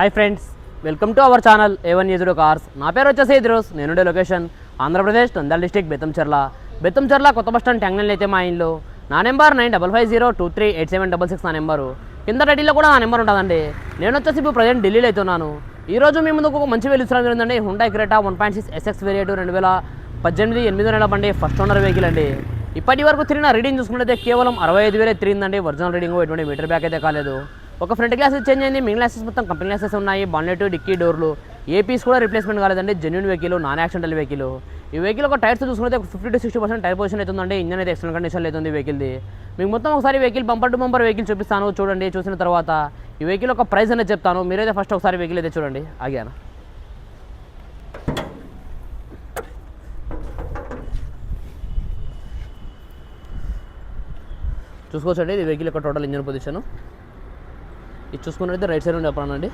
Hi friends welcome to our channel A1 zero cars నా పేరు వచ్చేసి ఎదురోస్ నేనుండే లొకేషన్ ఆంధ్రప్రదేశ్ నంద్యాల డిస్టిక్ బెత్తంచెర్ల బెత్తంచెర్ల కొత్త బస్ స్టాండ్ ట్యాంగ్నల్ అయితే మా ఇంట్లో నా number nine double five zero two three eight seven double six నా నెంబరు. కింద టైటిల్లో కూడా నా నెంబర్ ఉంటుందండి. నేను వచ్చేసి ఇప్పుడు ప్రజెంట్ ఢిల్లీలో అయితే ఉన్నాను. ఈ రోజు మీ ముందుకు ఒక మంచి వెలుస్తున్న జరిగిందండి Hyundai Creta one point six SX variant రెండు వేల పద్దెనిమిది ఎనిమిది నెలల బండి ఫస్ట్ ఓనర్ వెహికల్ అండి. ఇప్పటి వరకు తిరిగిన రీడింగ్ చూసుకుంటే కేవలం అరవై ఐదు వేలే తిరిగిందండి. ఒరిజినల్ రీడింగ్ ఎటువంటి మీటర్ బ్యాక్ అయితే కాలేదు. ఒక ఫ్రంట్ గ్లాసెస్ చేంజ్ అయింది మిగిలిన గ్లాసెస్ మొత్తం కంపెనీ గ్లాసెస్ ఉన్నాయి బాన్లెట్ డిక్కీ డోర్లు. ఏ పీస్ కూడా రిప్లేస్మెంట్ కాలేదండి genuine vehicle non accidental vehicle ఈ వెహికల్ ఒక టైర్స్ చూసుకుంటే ఒక fifty to sixty percent tyre position అవుతుందండి ఇంజన్ అయితే ఎక్సలెంట్ కండిషన్ అవుతుంది వెహికల్ది మీకు మొత్తం ఒకసారి vehicle bumper to bumper vehicle చూపిస్తాను చూడండి చూసిన తర్వాత. ఈ వెహికల్ ఒక ప్రైస్ అనేది చెప్తాను మీరైతే ఫస్ట్ ఒకసారి వెహికల్ అయితే చూడండి ఆగాను? చూసుకోవచ్చండి ఇది వెహికల్ యొక్క టోటల్ ఇంజన్ పొజిషను ఇది చూసుకున్నట్లయితే రైట్ సైడ్ ఉండే అప్పుడు అండి.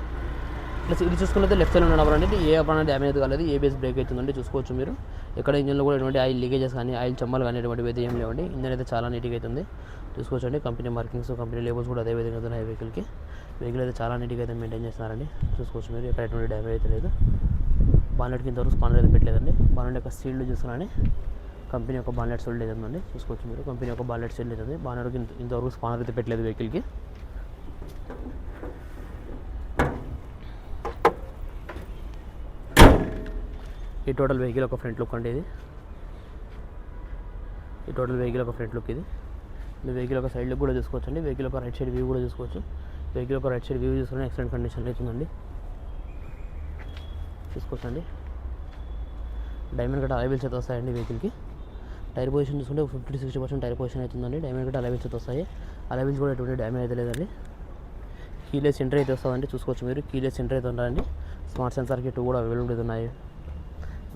ప్లస్ ఇది చూసుకున్నట్లయితే లెఫ్ట్ సైడ్ ఉండే అప్పుడు అండి. ఏ అప్పుడు డ్యామేజ్ కాలేదు ఏబిఎస్ బ్రేక్ అవుతుందండి చూసుకోవచ్చు మీరు. ఇక్కడ ఇంజన్లో కూడా ఎటువంటి ఆయిల్ లీకేజెస్ కానీ ఆయిల్ చమ్మలు కానీ ఎటువంటివి అయితే ఏం లేవండి. ఇంజన్ అయితే చాలా నీట్గా అవుతుంది. చూసుకోవచ్చండి కంపెనీ మార్కింగ్స్ కంపెనీ లేబుల్స్ కూడా అదే విధంగా ఉన్నాయి వెహికల్కి వెహికల్ అయితే చాలా నీట్గా అయితే మెయింటైన్ చేస్తున్నారండి. చూసుకోవచ్చు మీరు. ఇక్కడ ఎటువంటి డ్యామేజ్ అయితే లేదు. బానెట్కి ఇంతవరకు స్పానర్ అయితే పెట్టలేదండి. బానెట్ యొక్క సీల్డ్ చూసుకున్నాను కంపెనీ యొక్క బానెట్ సీల్డ్ అయితే ఉందండి చూసుకోవచ్చు మీరు. కంపెనీ యొక్క బానెట్ సీల్డ్ అయితే ఉంది బానెట్కి ఇంతవరకు స్పానర్ అయితే పెట్టలేదు వెహికల్కి ఈ టోటల్ వెహికల్ ఒక ఫ్రంట్ లుక్ అండి ఇది. ఈ టోటల్ వెహికల్ ఒక ఫ్రంట్ లుక్ ఇది. వెహికల్ ఒక సైడ్ లుక్ కూడా చూసుకోవచ్చు అండి వెహికల్ ఒక రైట్ సైడ్ వ్యూ కూడా చూసుకోవచ్చు. వెహికల్ ఒక రైట్ సైడ్ వ్యూ చూసుకుని ఎక్సలెంట్ కండిషన్ అవుతుందండి చూసుకోవచ్చండి. డైమండ్ కట్ట అలైబిల్స్ అయితే వస్తాయండి వెహికల్కి. టైర్ పొజిషన్ చూసుకుంటే fifty sixty percent tyre position అవుతుందండి డైమండ్ కట్ట అలైబిల్స్ అయితే వస్తాయి. అలైవిల్స్ కూడా ఎటువంటి డ్యామేజ్ అయితే లేదండి. కీలెస్ ఎంట్రీ అయితే వస్తుందండి. చూసుకోవచ్చు మీరు. కీలెస్ ఎంట్రీ అయితే ఉండాలండి స్మార్ట్ సెన్సార్ కిట్ కూడా అవైలబుల్ అయితే ఉన్నాయి.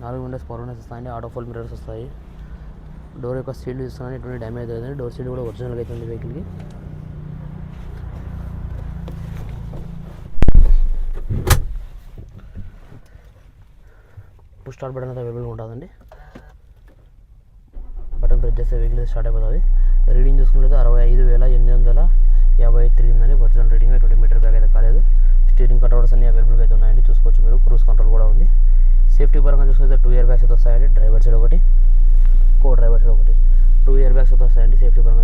నాలుగు విండోస్ పవర్ విండోస్ వస్తాయండి. ఆటో ఫోల్ మిరర్స్ వస్తాయి. డోర్ యొక్క సీల్ చూస్తున్నాను ఎటువంటి డ్యామేజ్ అవుతుంది డోర్ సీల్ కూడా ఒరిజినల్గా అవుతుంది వెహికల్కి పుష్ స్టార్ట్ బటన్ అయితే అవైలబుల్గా ఉంటుందండి. బటన్ ప్రెస్ చేస్తే వెహికల్ స్టార్ట్ అయిపోతుంది. రీడింగ్ చూసుకుంటే అరవై ఐదు వేల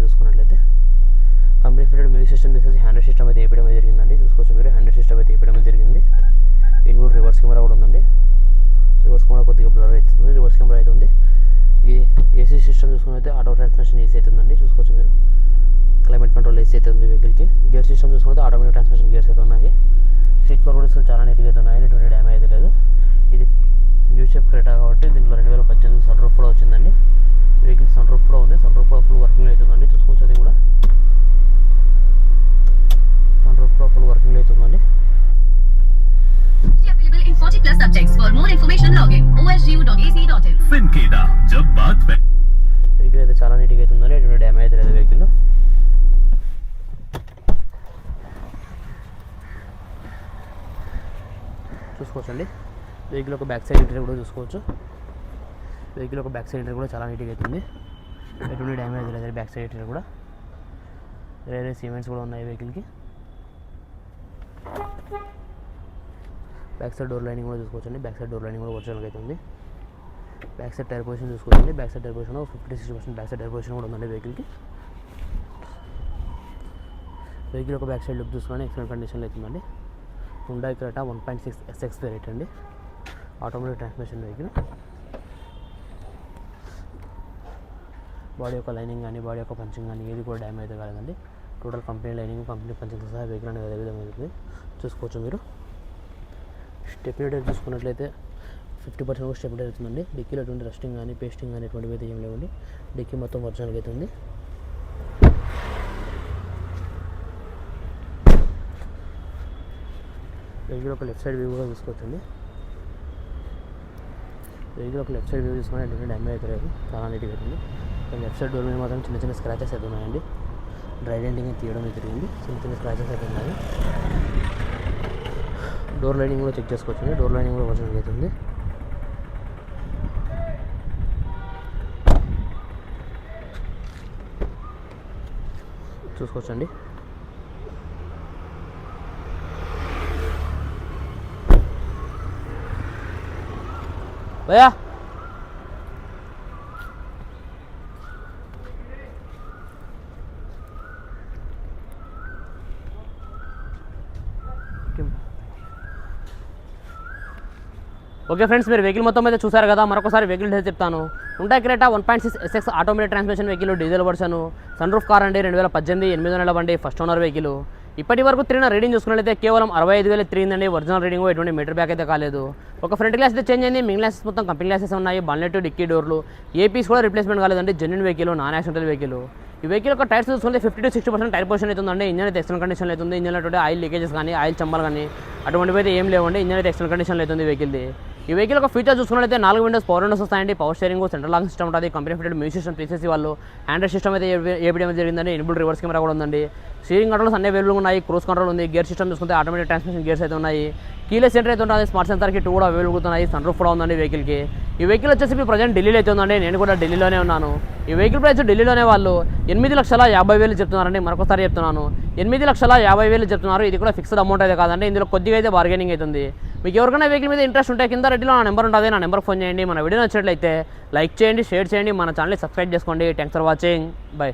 చూసుకున్నట్లయితే కంపెనీ ఫిటెడ్ మ్యూజిక్ సిస్టమ్ తీసేసి హ్యాండ్ సిస్టమ్ అయితే వేయడం జరిగిందండి. చూసుకోవచ్చు మీరు. హ్యాండ్ సిస్టమ్ అయితే వేయడం జరిగింది. ఇన్బుల్ రివర్స్ కెమెరా కూడా ఉందండి. రివర్స్ కెమెరా కొద్దిగా బ్లర్ అవుతుంది. రివర్స్ కెమెరా అయితే ఉంది. ఈ ఏసీ సిస్టమ్ చూసుకున్నైతే ఆటో ట్రాన్స్మిషన్ ఏసీ అయితే ఉందండి. చూసుకోవచ్చు మీరు. క్లైమేట్ కంట్రోల్ ఏసీ అయితే ఉంది వెహికల్కి గేర్ సిస్టమ్ చూసుకుంటే ఆటోమేటిక్ ట్రాన్స్మిషన్ గేర్స్ అయితే ఉన్నాయి. సీట్ కవర్ కూడా చాలా నీట్గా అయితే ఉన్నాయి. ఎటువంటి డ్యామేజ్ అయితే లేదు. వెహికల్ అయితే చాలా నీట్గా అవుతుందండి ఎటువంటి డ్యామేజ్ అయితే లేదు వెహికల్ చూసుకోవచ్చండి. వెహికల్ ఒక బ్యాక్ సైడ్ ఇంటర్ కూడా చూసుకోవచ్చు. వెహికల్ ఒక బ్యాక్ సైడ్ ఇంటర్ కూడా చాలా నీట్గా అవుతుంది. ఎటువంటి డ్యామేజ్ లేదు బ్యాక్ సైడ్ ఇంటర్ కూడా. వేరే సిమెంట్స్ కూడా ఉన్నాయి వెహికల్కి బ్యాక్ సైడ్ డోర్ లైనింగ్ కూడా చూసుకోవచ్చండి. బ్యాక్ సైడ్ డోర్ లైనింగ్ కూడా ఒరిజినల్గా అవుతుంది బ్యాక్ సైడ్ టైర్ పొజిషన్ చూసుకోవచ్చండి. Back side tyre position fifty six percent back side tyre position కూడా ఉందండి వెహికల్కి వెహికల్ ఒక బ్యాక్ సైడ్ లుక్ చూసుకొని ఎక్సలెంట్ కండిషన్లో అవుతుందండి. Hyundai Creta one point six SX variant అండి. ఆటోమేటిక్ ట్రాన్స్మిషన్ వెహికల్ బాడీ యొక్క లైనింగ్ కానీ బాడీ యొక్క పంచింగ్ కానీ ఏది కూడా డ్యామేజ్ అయితే కాలేదండి. Total company lining company punching సహా వెహికల్ అనేది అదే విధంగా అవుతుంది చూసుకోవచ్చు మీరు. స్టెపినేటర్ చూసుకున్నట్లయితే ఫిఫ్టీ పర్సెంట్ కూడా స్టెబిలిటీ అవుతుందండి. డిక్కీలో ఎటువంటి రస్టింగ్ కానీ పేస్టింగ్ కానీ ఎటువంటివి అయితే ఏం లేవండి. డిక్కీ మొత్తం ఒరిజినల్గా అవుతుంది. వెహికల్ ఒక లెఫ్ట్ సైడ్ వ్యూ కూడా చూసుకోవచ్చండి వెహికల్ ఒక లెఫ్ట్ సైడ్ వ్యూ చూసుకుని ఎటువంటి డ్యామేజ్ అయితే లేదు చాలా నీట్గా అవుతుంది. లెఫ్ట్ సైడ్ డోర్ మీద మాత్రం చిన్న చిన్న స్క్రాచెస్ అయితే ఉన్నాయండి. డ్రై డెంటింగ్ తీయడం అయితే జరిగింది. చిన్న చిన్న స్క్రాచెస్ అయితే ఉన్నాయి. డోర్ లైనింగ్ కూడా చెక్ చేసుకోవచ్చు డోర్ లైనింగ్ కూడా జరుగుతుంది చూసుకోవచ్చండి. భయా ఓకే ఫ్రెండ్స్ మీరు వెహికల్ మొత్తం అయితే చూసారు కదా మరొకసారి వెహికల్ డీటెయిల్స్ చెప్తాను. Hyundai Creta one point six SX automatic transmission vehicle diesel version sunroof car అండి రెండు వేల పద్దెనిమిది ఎనిమిది నెలల బండి ఫస్ట్ ఓనర్ వెహికల్ ఇప్పటి వరకు తిరిగిన రీడింగ్ చూసుకున్నట్లయితే కేవలం అరవై ఐదు వేలు తిరిగిందండి ఒరిజినల్ రీడింగ్ ఎటువంటి మీటర్ బ్యాక్ అయితే కాలేదు. ఒక ఫ్రంట్ గ్లాస్ అయితే చేంజ్ అయింది మింగ్ గ్లాసెస్ మొత్తం కంపెనీ గ్లాసెస్ ఉన్నాయి బన్లెట్ డిక్కీ డోర్లు ఏపీస్ కూడా రిప్లేస్మెంట్ కాలేదండి genuine vehicle non accidental vehicle ఈ వెహికల్ యొక్క టైర్స్ చూసుకుంటే fifty to sixty percent tyre position అవుతుందండి ఇంజన్ అయితే ఎక్స్టల్ కండిషన్ అవుతుంది ఇంజన్ అయితే ఆయిల్ లీకేజెస్ కానీ ఆయిల్ చంబల్ కానీ అటువంటివి అయితే ఏం లేవండి ఇంజన్ అయితే ఎక్స్టల్ కండిషన్ అవుతుంది వెహికల్ది ఈ వెహికల్ ఒక ఫీచర్ చూసుకున్నట్లయితే నాలుగు విండోస్ పవర్ విండోస్ వస్తాయండి. Power steering central lock system ఉంటుంది. కంపెనీ ఫిటెడ్ మ్యూజిక్ సిస్టమ్ తీసేసి వాళ్ళు. హ్యాండ్రెడ్ సిస్టమ్ అయితే ఏపీఎం జరిగిందండి ఇన్బుల్ రివర్స్ కెమెరా కూడా ఉందండి. స్టీరింగ్ కంట్రోల్స్ అన్ని అవైలబుల్ ఉన్నాయి. క్రూస్ కంట్రోల్ ఉంది. గేర్ సిస్టమ్ చూసుకుంటే ఆటోమేటిక్ ట్రాన్స్మిషన్ గేర్స్ అయితే ఉన్నాయి. కీలే సెంటర్ అయితే ఉంటుంది. స్మార్ట్ సెన్సర్కి టూ కూడా అవైలబుల్ అవుతున్నాయి సన్ రూఫ్ కూడా ఉందండి వెహికల్కి ఈ వెహికల్ వచ్చేసి ఇప్పుడు ప్రజెంట్ ఢిల్లీలో అయితే ఉందండి. నేను కూడా ఢిల్లీలోనే ఉన్నాను. ఈ వెహికల్ ప్రైస్ ఢిల్లీలోనే వాళ్ళు ఎనిమిది లక్షల యాభై వేలు చెప్తున్నారండి. మరొకసారి చెప్తున్నాను. ఎనిమిది లక్షల యాభై వేలు చెప్తున్నారు. ఇది కూడా ఫిక్స్డ్ అమౌంట్ అయితే కాదండి. ఇందులో కొద్దిగా అయితే బార్గెనింగ్ అవుతుంది మీకు ఎవరికైనా వెహికల్ మీద ఇంట్రెస్ట్ ఉంటే కింద రెడ్డిలో నా నెంబర్ ఉంటుంది. నా నెంబర్ ఫోన్ చేయండి. మన వీడియో నచ్చినట్లయితే లైక్ చేయండి షేర్ చేయండి. మన ఛానల్ని సబ్స్క్రైబ్ చేసుకోండి. Thanks for watching bye